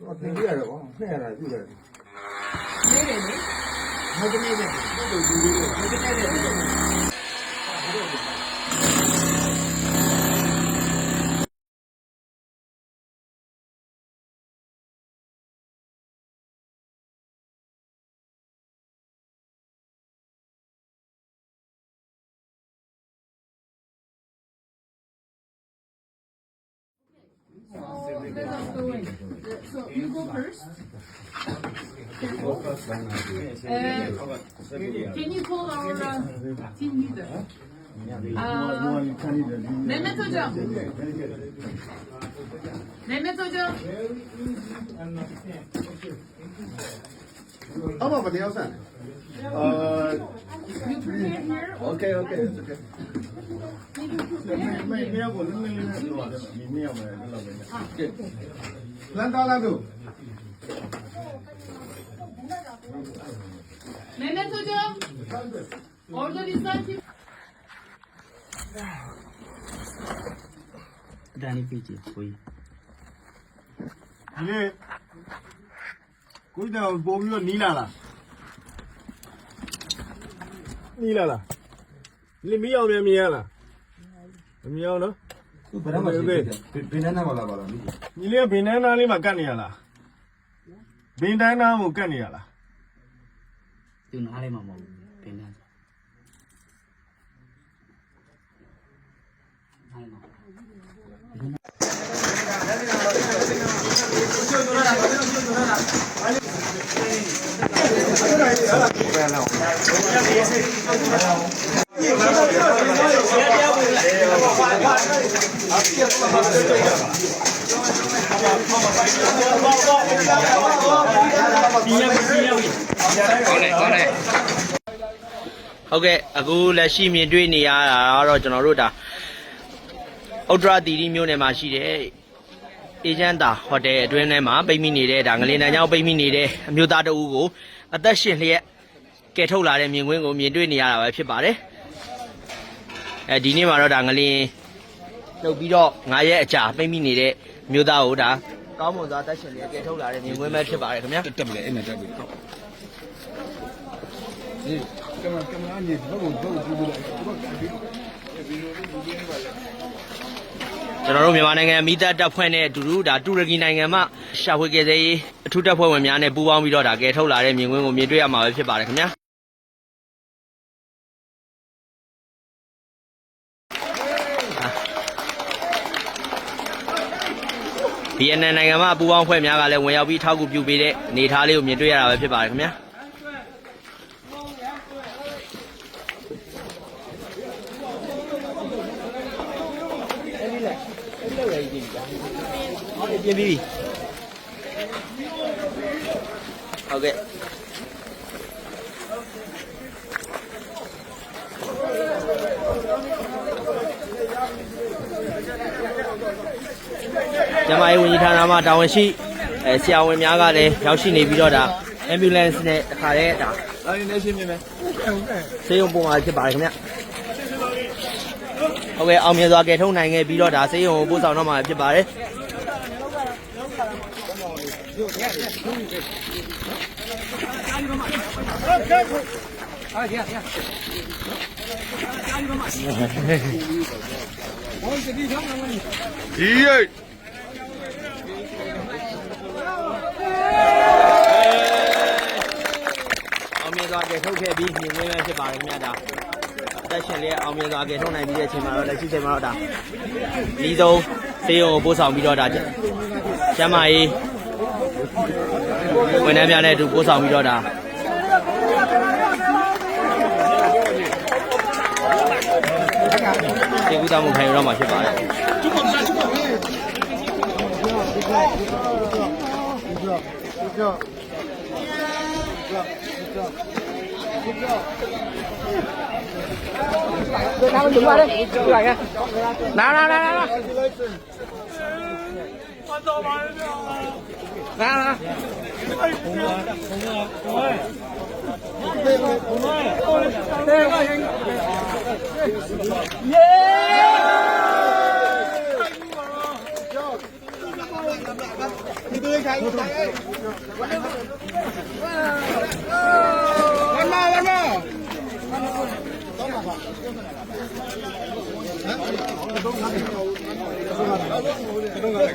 တော့တင်ပြရတယ်ကွာဖဲ့ရတာပြုတ်ရတယ်နေတယ်လေဟုတ်တယ်နေတယ်ပြုတ်လို့ပြုတ်လို့ဟုတ်တယ်နေတယ် So you go first. Uh, can you call our uh, team leader? Uh, Mehmet Hocam. Mehmet Hocam. Ama pa diyaw saan? Uh, okay, okay, it's okay. Okay. Lanta lang do. Mehmet hocam. Orada bizden kim? Dani Pici, koy. Yine ကြည့်ကိုကြီးဒီလေကိုကြီးတော့ပို့ပြီးတော့နီးလာလားနီးလာလားဒီလေမီးအောင်မြန်မြင်ရလားမမြင်အောင်နော်သူဘယ်တော့မှရှိတယ်ဘယ်နဲ့မှလာပါလားညီလေးကဘင်းတန်းသားလေးမှာကတ်နေရလားဘင်းတန်းသားကိုကတ်နေရလားသူနားလေးမှာမဟုတ်ဘူးဘယ်နဲ့နား ဟုတ်ကဲ့အခုလက်ရှိမြင်တွေ့နေရတာကတော့ကျွန်တော်တို့ဒါဥတ္တရတီရီမြို့နယ်မှာရှိတဲ့အေဂျင့်တာဟိုတယ်အတွင်းထဲမှာပိတ်မိနေတဲ့ဒါငလင်တန်းကျောင်းပိတ်မိနေတဲ့အမျိုးသားတအူးကိုအသက်ရှင်လျက် ကယ်ထုတ်လာတဲ့မြင်ကွင်းကိုမြင်တွေ့နေရတာပဲဖြစ်ပါတယ်အဲဒီနေ့မှာတော့ဒါငလင်နှုတ်ပြီးတော့9ရက်အကြာပိတ်မိနေတဲ့အမျိုးသားကိုဒါကောင်းမွန်စွာအသက်ရှင်လျက်ကယ်ထုတ်လာတဲ့မြင်ကွင်းပဲဖြစ်ပါတယ်ခင်ဗျာတက်ပြီလေအဲ့နဲ့တက်ပြီဟုတ်ဒီကမကမအနေနဲ့ဘုံဘုံကြည့်လို့ဘုံကပြီးကျွန်တော်တို့မြန်မာနိုင်ငံမိသားတပ်ဖွဲ့နဲ့အတူတူဒါတူရကီနိုင်ငံမှရှာဖွေကယ်ဆယ်ရေးအထူးတပ်ဖွဲ့ဝင်များနဲ့ပူးပေါင်းပြီးတော့ဒါကယ်ထုတ်လာတဲ့မြင်ကွင်းကိုမြင်တွေ့ရမှာပဲဖြစ်ပါတယ်ခင်ဗျာ BNN နိုင်ငံမှာပူးပေါင်းဖွဲ့များကလည်းဝင်ရောက်ပြီးထောက်ကူပြုပေးတဲ့အနေအထားလေးကိုမြင်တွေ့ရတာပဲဖြစ်ပါတယ်ခင်ဗျာပြင်ပြီးပြီဟုတ်ကဲ့ ကျမရေးဝန်ကြီးဌာနမှတာဝန်ရှိအဲဆရာဝန်များကလည်းရောက်ရှိနေပြီးတော့ဒါ ambulance နဲ့တခါတည်းဒါအဲ့ဒီနေရှင်းမြင်မယ်ဆေးရုံပုံမှာဖြစ်ပါတယ်ခင်ဗျဟုတ်ကဲ့အောင်မြင်စွာကယ်ထုတ်နိုင်ခဲ့ပြီးတော့ဒါဆေးရုံကိုပို့ဆောင်တော့မှာဖြစ်ပါတယ်အောင်မြင်စွာကယ် ထုတ်ခဲ့ပြီးမြင်ကွင်းပဲဖြစ်ပါတယ်ခင်ဗျဒါအသက်ရှင်လေးအောင်မြင်စွာကယ်ထုတ်နိုင်ပြီးတဲ့အချိန်မှာတော့လက်ရှိချိန်မှာတော့ဒါဤဆုံးဆေးရုံကိုပို့ဆောင်ပြီးတော့ဒါကျမ်းမာရေးဝန်ထမ်းများနဲ့အတူပို့ဆောင်ပြီးတော့ဒါကျေးဇူးတော်မူခံယူတော့မှာဖြစ်ပါတယ် Nào đứng vào đây, đứng vào nào Nào nào nào nào. Nào nào. Yeah! 올라 올라. 이동 가자.